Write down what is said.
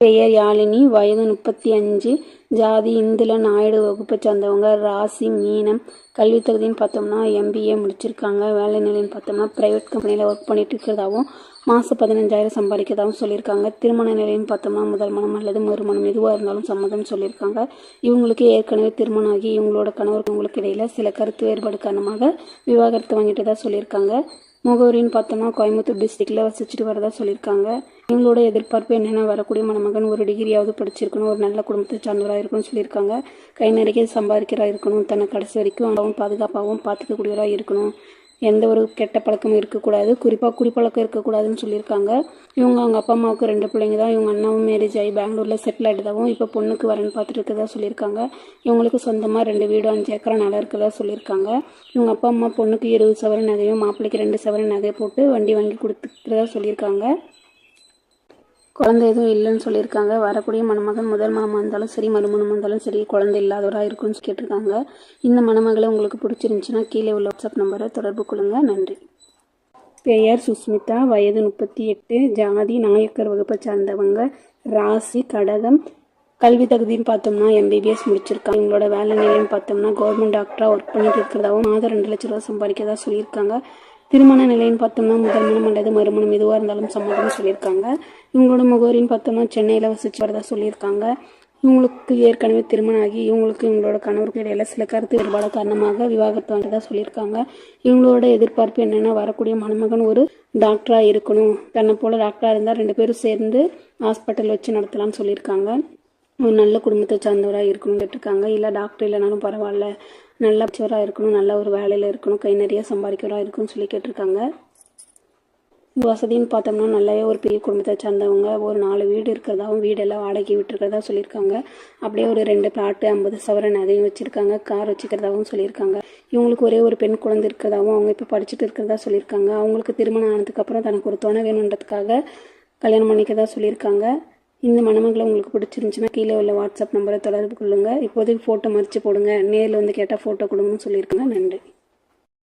பெயர் யாழினி. வயது முப்பத்தி அஞ்சு. ஜாதி இந்துல நாயுடு வகுப்பை சார்ந்தவங்க. ராசி மீனம். கல்வி தகுதின்னு பார்த்தோம்னா எம்பிஏ முடிச்சிருக்காங்க. வேலை நிலைன்னு பார்த்தோம்னா ப்ரைவேட் கம்பெனியில் ஒர்க் பண்ணிட்டு இருக்கிறதாவும் மாதம் பதினஞ்சாயிரம் சம்பாதிக்கிறதாகவும் சொல்லியிருக்காங்க. திருமண நிலைன்னு பார்த்தோம்னா முதல் மனம் அல்லது மறுமணம் எதுவாக இருந்தாலும் சம்மதம் சொல்லியிருக்காங்க. இவங்களுக்கு ஏற்கனவே திருமணம் ஆகி இவங்களோட கணவர்களுக்கு உங்களுக்கு இடையில சில கருத்து வேறுபாடு காரணமாக விவாகரத்து வாங்கிட்டு தான் சொல்லியிருக்காங்க. முகவரின்னு பார்த்தோம்னா கோயம்புத்தூர் டிஸ்ட்ரிக்டில் வசிச்சுட்டு வரதா சொல்லியிருக்காங்க. இவங்களோட எதிர்பார்ப்பு என்னென்னா வரக்கூடிய மணமகன் ஒரு டிகிரியாவது படிச்சிருக்கணும் ஒரு நல்ல குடும்பத்தை சார்ந்தவராக இருக்கணும்னு சொல்லியிருக்காங்க. கை நிறைய சம்பாதிக்கிறா இருக்கணும் தன்னை கடைசி வரைக்கும் அவன் பாதுகாப்பாகவும் பார்த்துக்கக்கூடியவராக இருக்கணும். எந்த ஒரு கெட்ட பழக்கமும் இருக்கக்கூடாது. குறிப்பாக குடிப்பழக்கம் இருக்கக்கூடாதுன்னு சொல்லியிருக்காங்க. இவங்க அவங்க அப்பா அம்மாவுக்கு ரெண்டு பிள்ளைங்க தான். இவங்க அண்ணாவும் மேரேஜ் ஆகி பெங்களூரில் செட்டில் ஆகிட்டதாகவும் இப்போ பொண்ணுக்கு வரேன்னு பார்த்துட்டு இருக்கதா சொல்லியிருக்காங்க. இவங்களுக்கு சொந்தமாக ரெண்டு வீடு அஞ்சு ஏக்கரா நல்லா இருக்கதா சொல்லியிருக்காங்க. இவங்க அப்பா அம்மா பொண்ணுக்கு இருபது சவரன் நகையும் மாப்பிள்ளைக்கு ரெண்டு சவரன் நகையை போட்டு வண்டி வாங்கி கொடுத்துக்கிறதா சொல்லியிருக்காங்க. குழந்தை எதுவும் இல்லைன்னு சொல்லியிருக்காங்க. வரக்கூடிய மணமகன் முதல் மணமாக இருந்தாலும் சரி மறுமணமாக இருந்தாலும் சரி குழந்தை இல்லாதவராக இருக்குன்னு கேட்டிருக்காங்க. இந்த மணமகளை உங்களுக்கு பிடிச்சிருந்துச்சுன்னா கீழே உள்ள வாட்ஸ்அப் நம்பரை தொடர்பு கொள்ளுங்க. நன்றி. பெயர் சுஸ்மிதா. வயது முப்பத்தி எட்டு. ஜாதி நாயக்கர் வகுப்பை சார்ந்தவங்க. ராசி கடகம். கல்வி தகுதின்னு பார்த்தோம்னா எம்பிபிஎஸ் முடிச்சிருக்காங்க. எங்களோட வேலை நிலையும் பார்த்தோம்னா கவர்மெண்ட் டாக்டராக ஒர்க் பண்ணிட்டு இருக்கிறதாவும் மாதம் ரெண்டு லட்ச ரூபா சம்பாதிக்கிறதா சொல்லியிருக்காங்க. திருமண நிலைன்னு பார்த்தோம்னா முதல் மனம் அல்லது மறுமணம் எதுவாக இருந்தாலும் சம்மதம்னு சொல்லியிருக்காங்க. இவங்களோட முகவரின்னு பார்த்தோம்னா சென்னையில் வசிச்சு வரதா சொல்லியிருக்காங்க. இவங்களுக்கு ஏற்கனவே திருமணம் ஆகி இவங்களுக்கு இவங்களோட கணவருக்கு இடையில சில கருத்து வேறுபாடு காரணமாக விவாகரத்து வந்ததாக சொல்லியிருக்காங்க. இவங்களோட எதிர்பார்ப்பு என்னென்னா வரக்கூடிய மணமகன் ஒரு டாக்டராக இருக்கணும். தன்னை போல டாக்டராக இருந்தால் ரெண்டு பேரும் சேர்ந்து ஹாஸ்பிட்டல் வச்சு நடத்தலாம்னு சொல்லியிருக்காங்க. ஒரு நல்ல குடும்பத்தை சார்ந்தவராக இருக்கணும்னு கேட்டிருக்காங்க. இல்லை டாக்டர் இல்லைனாலும் பரவாயில்ல. நல்ல பிச்சவராக இருக்கணும் நல்ல ஒரு வேலையில் இருக்கணும் கை நிறைய சம்பாதிக்கிறா இருக்கணும்னு சொல்லி கேட்டிருக்காங்க. வசதின்னு பார்த்தோம்னா நல்லாவே ஒரு பெரிய குடும்பத்தை சார்ந்தவங்க ஒரு நாலு வீடு இருக்கிறதாவும் வீடெல்லாம் வாடகைக்கு விட்டுருக்கிறதா சொல்லியிருக்காங்க. அப்படியே ஒரு ரெண்டு பிளாட்டு ஐம்பது சவர நகையும் வச்சுருக்காங்க கார் வச்சுக்கிறதாவும் சொல்லியிருக்காங்க. இவங்களுக்கு ஒரே ஒரு பெண் குழந்தை இருக்கிறதாவும் அவங்க இப்போ படிச்சுட்டு இருக்கிறதா சொல்லியிருக்காங்க. அவங்களுக்கு திருமணம் ஆனதுக்கப்புறம் தனக்கு ஒரு துணை வேணுன்றதுக்காக கல்யாணம் பண்ணிக்கிறதா சொல்லியிருக்காங்க. இந்த மணமகளை உங்களுக்கு பிடிச்சிருந்துச்சுன்னா கீழே உள்ள வாட்ஸ்அப் நம்பரை தொடர்பு கொள்ளுங்கள் இப்போதைக்கு ஃபோட்டோ மறித்து போடுங்க. நேரில் வந்து கேட்டால் ஃபோட்டோ கொடுங்கன்னு சொல்லியிருக்காங்க நன்றி.